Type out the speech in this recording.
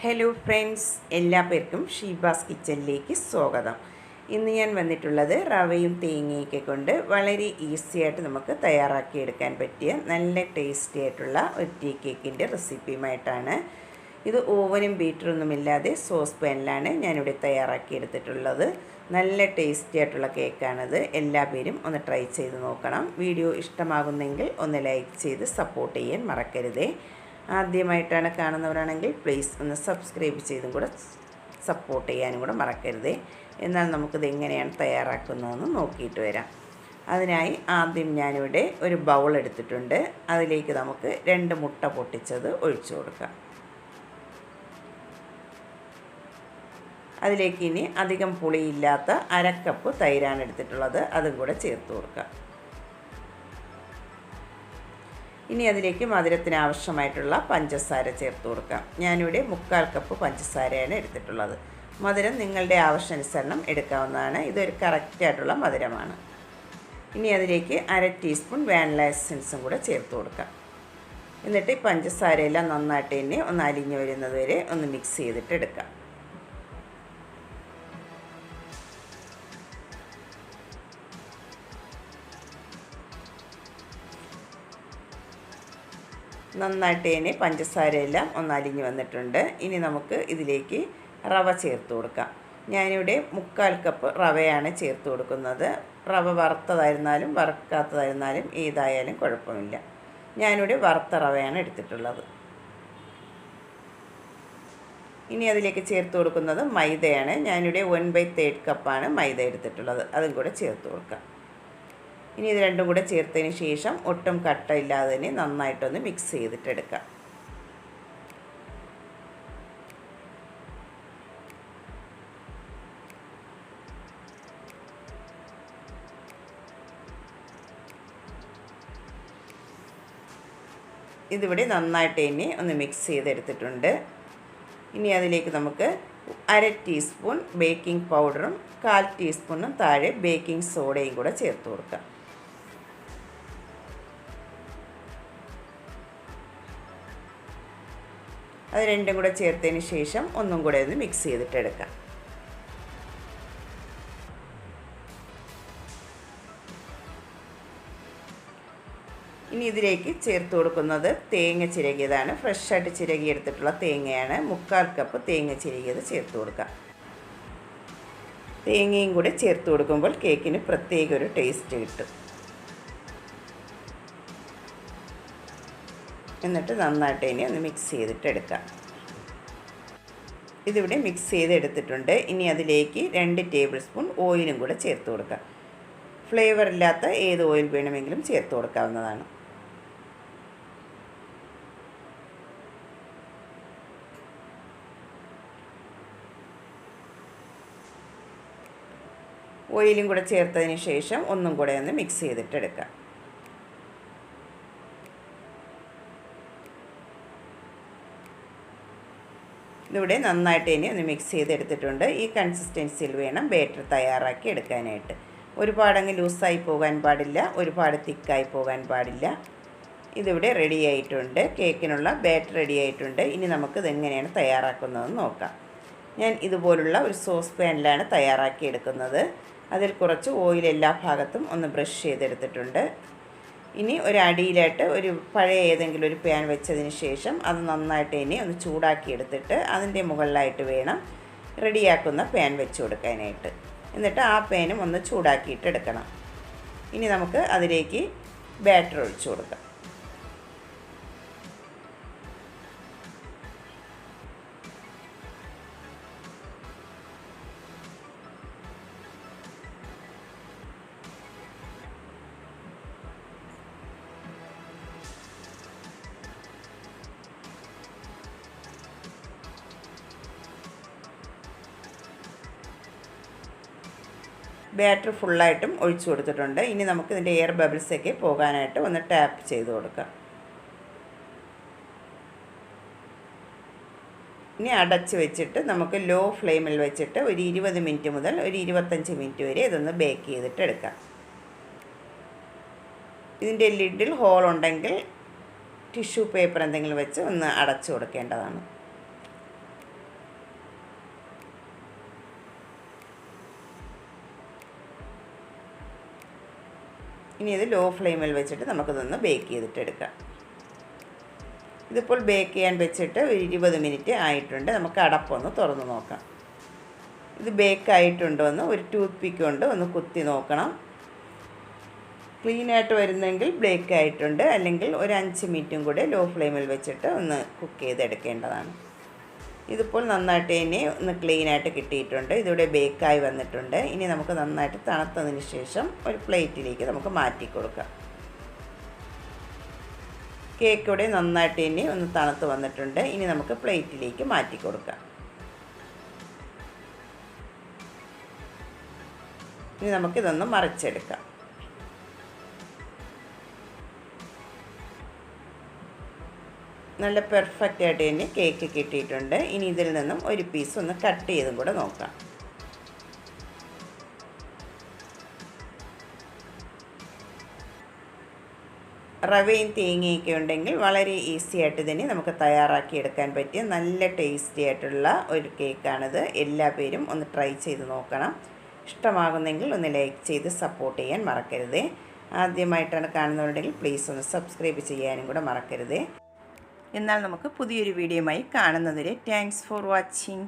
Hello friends എല്ലാ പേർക്കും ഷീബാസ് കിച്ചണിലേക്ക് സ്വാഗതം. ഇന്ന് ഞാൻ വന്നിട്ടുള്ളത് റവയും തേങ്ങയൊക്കെ കൊണ്ട് വളരെ ഈസി ആയിട്ട് നമുക്ക് തയ്യാറാക്കിയെടുക്കാൻ പറ്റിയ നല്ല ടേസ്റ്റി ആയിട്ടുള്ള ഒരു ടീ കേക്കിന്റെ റെസിപ്പിയുമായിട്ടാണ്. ഇത് ഓവനും ബീറ്ററൊന്നും ഇല്ലാതെ സോസ് പാനിലാണ് ഞാനിവിടെ തയ്യാറാക്കിയെടുത്തിട്ടുള്ളത്. നല്ല ടേസ്റ്റി ആയിട്ടുള്ള കേക്കാണിത് എല്ലാ പേരും ഒന്ന് ട്രൈ ചെയ്ത് നോക്കണം. വീഡിയോ ഇഷ്ടമാകുന്നെങ്കിൽ ഒന്ന് ലൈക്ക് ചെയ്ത് സപ്പോർട്ട് ചെയ്യാൻ മറക്കരുതേ. ആദ്യമായിട്ടാണ് കാണുന്നവരാണെങ്കിൽ പ്ലീസ് ഒന്ന് സബ്സ്ക്രൈബ് ചെയ്തും കൂടെ സപ്പോർട്ട് ചെയ്യാനും കൂടെ മറക്കരുതേ. എന്നാൽ നമുക്കിത് എങ്ങനെയാണ് തയ്യാറാക്കുന്നതെന്ന് നോക്കിയിട്ട് വരാം. അതിനായി ആദ്യം ഞാനിവിടെ ഒരു ബൗൾ എടുത്തിട്ടുണ്ട്. അതിലേക്ക് നമുക്ക് രണ്ട് മുട്ട പൊട്ടിച്ചത് ഒഴിച്ചു കൊടുക്കാം. അതിലേക്ക് ഇനി അധികം പുളിയില്ലാത്ത അരക്കപ്പ് തൈരാണ് എടുത്തിട്ടുള്ളത്. അതും കൂടെ ചേർത്ത് കൊടുക്കാം. ഇനി അതിലേക്ക് മധുരത്തിന് ആവശ്യമായിട്ടുള്ള പഞ്ചസാര ചേർത്ത് കൊടുക്കാം. ഞാനിവിടെ മുക്കാൽ കപ്പ് പഞ്ചസാരയാണ് എടുത്തിട്ടുള്ളത്. മധുരം നിങ്ങളുടെ ആവശ്യാനുസരണം എടുക്കാവുന്നതാണ്. ഇതൊരു കറക്റ്റായിട്ടുള്ള മധുരമാണ്. ഇനി അതിലേക്ക് അര ടീസ്പൂൺ വാനില എസൻസും കൂടെ ചേർത്ത് കൊടുക്കാം. എന്നിട്ട് ഈ പഞ്ചസാരയെല്ലാം നന്നായിട്ട് തന്നെ ഒന്ന് അലിഞ്ഞു വരുന്നത് വരെ ഒന്ന് മിക്സ് ചെയ്തിട്ട് എടുക്കാം. നന്നായിട്ട് തന്നെ പഞ്ചസാരയെല്ലാം ഒന്നലിഞ്ഞ് വന്നിട്ടുണ്ട്. ഇനി നമുക്ക് ഇതിലേക്ക് റവ ചേർത്ത് കൊടുക്കാം. ഞാനിവിടെ മുക്കാൽ കപ്പ് റവയാണ് ചേർത്ത് കൊടുക്കുന്നത്. റവ വറുത്തതായിരുന്നാലും വറുക്കാത്തതായിരുന്നാലും ഏതായാലും കുഴപ്പമില്ല. ഞാനിവിടെ വറുത്ത റവയാണ് എടുത്തിട്ടുള്ളത്. ഇനി അതിലേക്ക് ചേർത്ത് കൊടുക്കുന്നത് മൈദയാണ്. ഞാനിവിടെ വൺ ബൈ തേർഡ് കപ്പാണ് മൈദ എടുത്തിട്ടുള്ളത്. അതും കൂടെ ചേർത്ത് കൊടുക്കാം. ഇനി ഇത് രണ്ടും കൂടെ ചേർത്തതിന് ശേഷം ഒട്ടും കട്ടയില്ലാതെ തന്നെ നന്നായിട്ടൊന്ന് മിക്സ് ചെയ്തിട്ടെടുക്കാം. ഇതിവിടെ നന്നായിട്ട് ഇനി ഒന്ന് മിക്സ് ചെയ്തെടുത്തിട്ടുണ്ട്. ഇനി അതിലേക്ക് നമുക്ക് അര ടീസ്പൂൺ ബേക്കിംഗ് പൗഡറും കാൽ ടീസ്പൂണും താഴെ ബേക്കിംഗ് സോഡയും കൂടെ ചേർത്ത് കൊടുക്കാം. അത് രണ്ടും കൂടെ ചേർത്തതിന് ശേഷം ഒന്നും കൂടെ ഒന്ന് മിക്സ് ചെയ്തിട്ടെടുക്കാം ഇനി ഇതിലേക്ക് ചേർത്ത് കൊടുക്കുന്നത് തേങ്ങ ചിരകിയതാണ്. ഫ്രഷായിട്ട് ചിരകി എടുത്തിട്ടുള്ള തേങ്ങയാണ്. മുക്കാൽ കപ്പ് തേങ്ങ ചിരകിയത് ചേർത്ത് കൊടുക്കാം. തേങ്ങയും കൂടെ ചേർത്ത് കൊടുക്കുമ്പോൾ കേക്കിന് പ്രത്യേക ഒരു ടേസ്റ്റ് കിട്ടും. എന്നിട്ട് നന്നായിട്ട് ഇനി ഒന്ന് മിക്സ് ചെയ്തിട്ട് എടുക്കാം. ഇതിവിടെ മിക്സ് ചെയ്തെടുത്തിട്ടുണ്ട്. ഇനി അതിലേക്ക് രണ്ട് ടേബിൾ സ്പൂൺ ഓയിലും കൂടെ ചേർത്ത് കൊടുക്കാം. ഫ്ലേവർ ഇല്ലാത്ത ഏത് ഓയിൽ വേണമെങ്കിലും ചേർത്ത് കൊടുക്കാവുന്നതാണ്. ഓയിലും കൂടെ ചേർത്തതിന് ശേഷം ഒന്നും കൂടെ ഒന്ന് മിക്സ് ചെയ്തിട്ടെടുക്കാം ഇതിവിടെ നന്നായിട്ട് ഇനി ഒന്ന് മിക്സ് ചെയ്തെടുത്തിട്ടുണ്ട്. ഈ കൺസിസ്റ്റൻസിയിൽ വേണം ബേറ്റർ തയ്യാറാക്കി എടുക്കാനായിട്ട്. ഒരുപാടങ്ങ് ലൂസായി പോകാൻ പാടില്ല ഒരുപാട് തിക്കായി പോകാൻ പാടില്ല. ഇതിവിടെ റെഡി ആയിട്ടുണ്ട്. കേക്കിനുള്ള ബാറ്റർ റെഡി ആയിട്ടുണ്ട്. ഇനി നമുക്ക് ഇതെങ്ങനെയാണ് തയ്യാറാക്കുന്നതെന്ന് നോക്കാം. ഞാൻ ഇതുപോലുള്ള ഒരു സോസ് പാനിലാണ് തയ്യാറാക്കി എടുക്കുന്നത്. അതിൽ കുറച്ച് ഓയിൽ എല്ലാ ഭാഗത്തും ഒന്ന് ബ്രഷ് ചെയ്തെടുത്തിട്ടുണ്ട്. ഇനി ഒരു അടിയിലായിട്ട് ഒരു പഴയ ഏതെങ്കിലും ഒരു പാൻ വെച്ചതിന് ശേഷം അത് നന്നായിട്ട് ഇനി ഒന്ന് ചൂടാക്കി എടുത്തിട്ട് അതിന്റെ മുകളിലായിട്ട് വേണം റെഡിയാക്കുന്ന പാൻ വെച്ച് കൊടുക്കാനായിട്ട്. എന്നിട്ട് ആ പാനും ഒന്ന് ചൂടാക്കിയിട്ട് എടുക്കണം. ഇനി നമുക്ക് അതിലേക്ക് ബാറ്റർ ഒഴിച്ചു കൊടുക്കാം. ബാറ്റർ ഫുള്ളായിട്ടും ഒഴിച്ചു കൊടുത്തിട്ടുണ്ട്. ഇനി നമുക്ക് ഇതിന്റെ എയർ ബബിൾസൊക്കെ പോകാനായിട്ട് ഒന്ന് ടാപ്പ് ചെയ്ത് കൊടുക്കാം. ഇനി അടച്ച് വെച്ചിട്ട് നമുക്ക് ലോ ഫ്ലെയിമിൽ വെച്ചിട്ട് ഒരു ഇരുപത് മിനിറ്റ് മുതൽ ഒരു ഇരുപത്തഞ്ച് മിനിറ്റ് വരെ ഇതൊന്ന് ബേക്ക് ചെയ്തിട്ട് എടുക്കാം. ഇതിന്റെ ലിഡിൽ ഹോൾ ഉണ്ടെങ്കിൽ ടിഷ്യൂ പേപ്പർ എന്തെങ്കിലും വെച്ച് ഒന്ന് അടച്ചു കൊടുക്കേണ്ടതാണ്. ഇനി ഇത് ലോ ഫ്ലെയിമിൽ വെച്ചിട്ട് നമുക്കിതൊന്ന് ബേക്ക് ചെയ്തിട്ട് എടുക്കാം ഇതിപ്പോൾ ബേക്ക് ചെയ്യാൻ വെച്ചിട്ട് ഇരുപത് മിനിറ്റ് ആയിട്ടുണ്ട്. നമുക്ക് അടപ്പൊന്ന് തുറന്ന് നോക്കാം. ഇത് ബേക്ക് ആയിട്ടുണ്ടോ എന്ന് ഒരു ടൂത്ത് പിക്ക് കൊണ്ട് ഒന്ന് കുത്തി നോക്കണം. ക്ലീൻ ആയിട്ട് വരുന്നെങ്കിൽ ബേക്ക് ആയിട്ടുണ്ട്. അല്ലെങ്കിൽ ഒരു അഞ്ച് മിനിറ്റും കൂടെ ലോ ഫ്ലെയിമിൽ വെച്ചിട്ട് ഒന്ന് കുക്ക് ചെയ്തെടുക്കേണ്ടതാണ്. ഇതിപ്പോൾ നന്നായിട്ട് തന്നെ ഒന്ന് ക്ലീൻ ആയിട്ട് കിട്ടിയിട്ടുണ്ട്. ഇതിവിടെ ബേക്കായി വന്നിട്ടുണ്ട്. ഇനി നമുക്ക് നന്നായിട്ട് തണുത്തതിന് ശേഷം ഒരു പ്ലേറ്റിലേക്ക് നമുക്ക് മാറ്റി കൊടുക്കാം. കേക്ക് ഇവിടെ നന്നായിട്ട് തന്നെ ഒന്ന് തണുത്ത് വന്നിട്ടുണ്ട്. ഇനി നമുക്ക് പ്ലേറ്റിലേക്ക് മാറ്റി കൊടുക്കാം. ഇനി നമുക്കിതൊന്ന് മറിച്ചെടുക്കാം. നല്ല പെർഫെക്റ്റ് ആയിട്ട് തന്നെ കേക്ക് കിട്ടിയിട്ടുണ്ട്. ഇനി ഇതിൽ നിന്നും ഒരു പീസ് ഒന്ന് കട്ട് ചെയ്തും കൂടെ നോക്കാം. റവയും തേങ്ങയൊക്കെ ഉണ്ടെങ്കിൽ വളരെ ഈസി ആയിട്ട് തന്നെ നമുക്ക് തയ്യാറാക്കി എടുക്കാൻ പറ്റിയ നല്ല ടേസ്റ്റി ആയിട്ടുള്ള ഒരു കേക്കാണിത് എല്ലാ പേരും ഒന്ന് ട്രൈ ചെയ്ത് നോക്കണം. ഇഷ്ടമാകുന്നെങ്കിൽ ഒന്ന് ലൈക്ക് ചെയ്ത് സപ്പോർട്ട് ചെയ്യാൻ മറക്കരുത്. ആദ്യമായിട്ടാണ് കാണുന്നവരുണ്ടെങ്കിൽ പ്ലീസ് ഒന്ന് സബ്സ്ക്രൈബ് ചെയ്യാനും കൂടെ മറക്കരുതേ. എന്നാൽ നമുക്ക് പുതിയൊരു വീഡിയോയുമായി കാണുന്നതിരെ താങ്ക്സ് ഫോർ വാച്ചിങ്